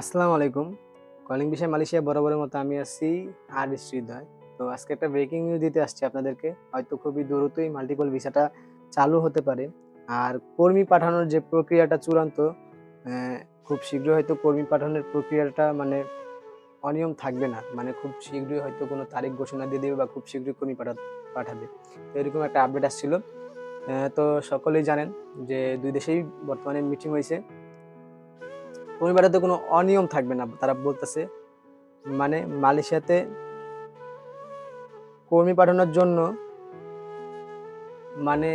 আসসালামু আলাইকুম। কলিং বিষয় মালয়েশিয়া বরাবরের মতো আমি আছি আর হৃদয়। তো আজকে একটা ব্রেকিং নিউজ দিতে আসছি আপনাদেরকে। হয়তো খুবই দ্রুতই মাল্টিপল ভিসাটা চালু হতে পারে। আর কর্মী পাঠানোর যে প্রক্রিয়াটা চূড়ান্ত খুব শীঘ্রই হয়তো কর্মী পাঠানোর প্রক্রিয়াটা মানে অনিয়ম থাকবে না। মানে খুব শীঘ্রই হয়তো কোনো তারিখ ঘোষণা দিয়ে দেবে বা খুব শীঘ্রই কর্মী পাঠা, পাঠাবে। তো এরকম একটা আপডেট আসছিল। তো সকলেই জানেন যে দুই দেশেই বর্তমানে মিটিং হয়েছে। পরিবারেতে কোনো অনিয়ম থাকবে না, তারা বলতেছে মানে মালয়েশিয়াতে কর্মী পাঠানোর জন্য মানে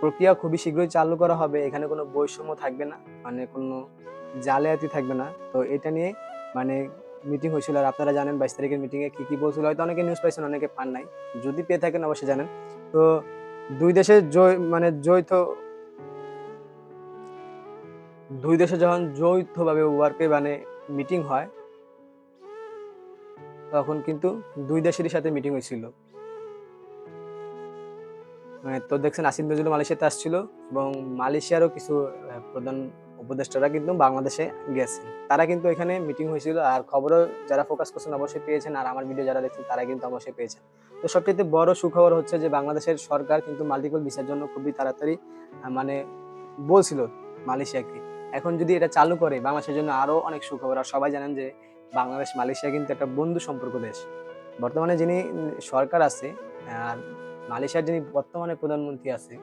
প্রক্রিয়া খুবই শীঘ্রই চালু করা হবে, এখানে কোনো বৈষম্য থাকবে না মানে কোনো জালিয়াতি থাকবে না, তো এটা নিয়ে মানে মিটিং হয়েছিল, আর আপনারা জানেন বাইশ তারিখের মিটিংয়ে কী কী বলছিল, হয়তো অনেকে নিউজ পাইছেন, অনেকে পান নাই, যদি পেয়ে থাকেন অবশ্যই জানেন, তো দুই দেশের জয় মানে যৌথ দুই দেশে যখন যৌথভাবে ওয়ার্কে মানে মিটিং হয়, তখন কিন্তু দুই দেশেরই সাথে মিটিং হয়েছিল। মানে তো দেখছেন আসিফ নজরুল মালয়েশিয়াতে আসছিল এবং মালয়েশিয়ারও কিছু প্রধান উপদেষ্টারা কিন্তু বাংলাদেশে গেছেন। তারা কিন্তু এখানে মিটিং হয়েছিল আর খবরও যারা ফোকাস করছেন অবশ্যই পেয়েছেন আর আমার ভিডিও যারা দেখছেন তারা কিন্তু অবশ্যই পেয়েছেন। তো সবচেয়ে বড় সুখবর হচ্ছে যে বাংলাদেশের সরকার কিন্তু মাল্টিপল ভিসার জন্য খুবই তাড়াতাড়ি মানে বলছিল মালয়েশিয়াকে। এখন যদি এটা চালু করে, বাংলাদেশের জন্য আরও অনেক সুখবর। আর সবাই জানেন যে বাংলাদেশ, মালয়েশিয়া কিন্তু একটা বন্ধু সম্পর্ক দেশ। বর্তমানে যিনি সরকার আছে, আর মালয়েশিয়ার যিনি বর্তমানে প্রধানমন্ত্রী আছে,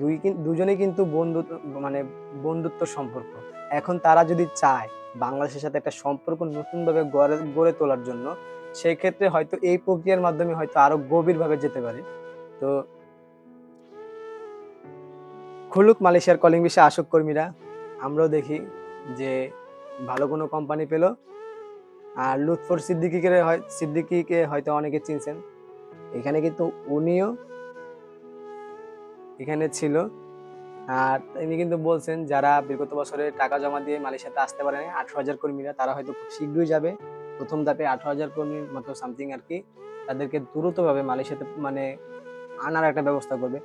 দুই দুজনেই কিন্তু বন্ধুত্ব মানে বন্ধুত্ব সম্পর্ক। এখন তারা যদি চায় বাংলাদেশের সাথে একটা সম্পর্ক নতুনভাবে গড়ে গড়ে তোলার জন্য সেই ক্ষেত্রে হয়তো এই প্রক্রিয়ার মাধ্যমে হয়তো আরও গভীরভাবে যেতে পারে। তো খুলুক মালয়েশিয়ার কলিং বিষয়ে আসক কর্মীরা। আমরাও দেখি যে ভালো কোনো কোম্পানি পেল। আর লুৎফর সিদ্দিকিকে হয়, সিদ্দিকিকে হয়তো অনেকে চিনছেন। এখানে কিন্তু উনিও এখানে ছিল। আর তিনি কিন্তু বলছেন, যারা বিগত বছরে টাকা জমা দিয়ে মালয়েশিয়াতে আসতে পারে না আঠারো হাজার কর্মীরা, তারা হয়তো খুব শীঘ্রই যাবে। প্রথম ধাপে আঠারো হাজার কর্মীর মতো সামথিং আর কি, তাদেরকে দ্রুতভাবে মালয়েশিয়াতে মানে আনার একটা ব্যবস্থা করবে।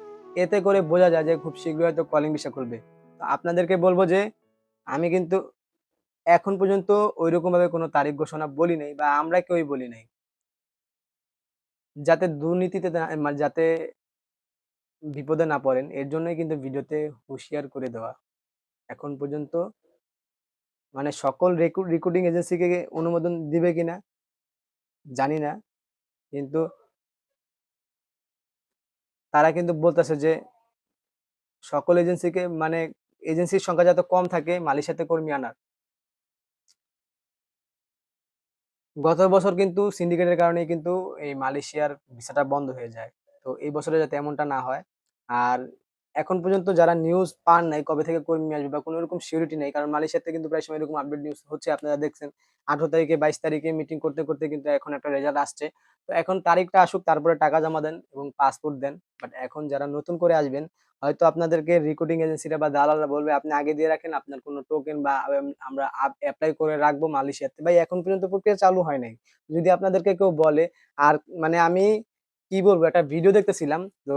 এতে করে বোঝা যায় যে খুব শীঘ্রই হয়তো কলিং ভিসা করবে আপনাদেরকে বলব যে, আমি কিন্তু এখন পর্যন্ত ওইরকম ভাবে কোনো তারিখ ঘোষণা বলি নাই বা আমরা কেউই বলি নাই। যাতে দুর্নীতিতে মানে যাতে বিপদে না পড়েন, এর জন্যই কিন্তু ভিডিওতে হুঁশিয়ার করে দেওয়া। এখন পর্যন্ত মানে সকল রেকর্ডিং এজেন্সিকে অনুমোদন দিবে কিনা জানি না, কিন্তু তারা কিন্তু বলতেছে যে, সকল এজেন্সিকে মানে এজেন্সির সংখ্যা যত কম থাকে মালয়েশিয়াতে কর্মী আনার। গত বছর কিন্তু সিন্ডিকেটের কারণে কিন্তু এই মালয়েশিয়ার ভিসাটা বন্ধ হয়ে যায়। তো এই বছরে যাতে এমনটা না হয়, আর এখন পর্যন্ত যারা নিউজ পান নাই কবে থেকে কর্মী আসবে বা কোনো রকম সিউরিটি নেই, কারণ মালয়েশিয়াতে কিন্তু প্রায় সময় এরকম আপডেট নিউজ হচ্ছে, আপনারা দেখছেন। আঠারো তারিখে, বাইশ তারিখে মিটিং করতে করতে কিন্তু এখন একটা রেজাল্ট আসছে। তো এখন তারিখটা আসুক, তারপরে টাকা জমা দেন এবং পাসপোর্ট দেন। বাট এখন যারা নতুন করে আসবেন, হয়তো আপনাদেরকে রিক্রুটিং এজেন্সিরা বা দালালরা বলবে, আপনি আগে দিয়ে রাখেন, আপনার কোনো টোকেন বা আমরা অ্যাপ্লাই করে রাখব মালয়েশিয়াতে। ভাই, এখন পর্যন্ত প্রক্রিয়া চালু হয় নাই। যদি আপনাদেরকে কেউ বলে, আর মানে আমি কি বলব, একটা ভিডিও দেখতেছিলাম, তো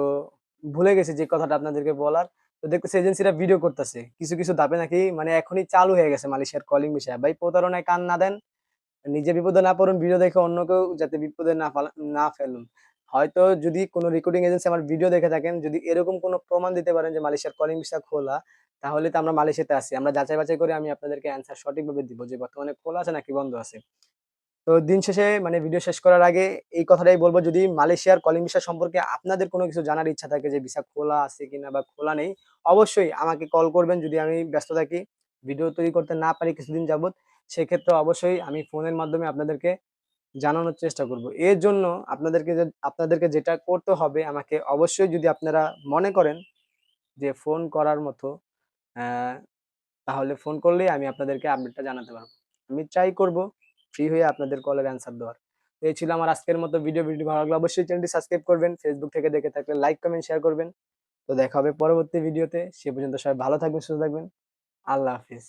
ভুলে গেছি যে কথাটা আপনাদেরকে বলার। তো এজেন্সিরা ভিডিও করতেছে। কিছু কিছু ধাপে নাকি মানে এখনই চালু হয়ে গেছে মালয়েশিয়ার কলিং বিষয়। ভাই, প্রতারণায় কান না দেন, নিজে বিপদে না পড়ুন ভিডিও দেখে অন্য কেউ যাতে বিপদে না না ফেলুন। হয়তো যদি কোনো রেকর্ডিং এজেন্সি আমার ভিডিও দেখে থাকেন, যদি এরকম কোনো প্রমাণ দিতে পারেন যে মালয়েশিয়ার কলিং ভিসা খোলা, তাহলে তো আমরা মালয়েশিয়াতে আছি। আমরা যাচাই বাছাই করে আমি আপনাদেরকে অ্যান্সার সঠিকভাবে দিব যে বর্তমানে খোলা আছে নাকি বন্ধ আছে। তো দিন শেষে মানে ভিডিও শেষ করার আগে এই কথাটাই বলব, যদি মালয়েশিয়ার কলিং ভিসা সম্পর্কে আপনাদের কোনো কিছু জানার ইচ্ছা থাকে যে ভিসা খোলা আছে কিনা বা খোলা নেই, অবশ্যই আমাকে কল করবেন। যদি আমি ব্যস্ত থাকি ভিডিও তৈরি করতে না পারি কিছুদিন যাবত সেক্ষেত্রে অবশ্যই আমি ফোনের মাধ্যমে আপনাদেরকে জানানোর চেষ্টা করব। এর জন্য আপনাদেরকে যে- আপনাদেরকে যেটা করতে হবে, আমাকে অবশ্যই যদি আপনারা মনে করেন যে ফোন করার মতো তাহলে ফোন করলেই আমি আপনাদেরকে আপডেটটা জানাতে পারব। আমি ট্রাই করব। ফ্রি হয়ে আপনাদের কলের অ্যান্সার দেওয়ার। এই ছিল আমার আজকের মতো ভিডিও ভিডিও ভালো লাগলে অবশ্যই চ্যানেলটি সাবস্ক্রাইব করবেন। ফেসবুক থেকে দেখে থাকলে লাইক কমেন্ট শেয়ার করবেন। তো দেখা হবে পরবর্তী ভিডিওতে সে পর্যন্ত সবাই ভালো থাকবেন, সুস্থ থাকবেন। আল্লাহ হাফিজ।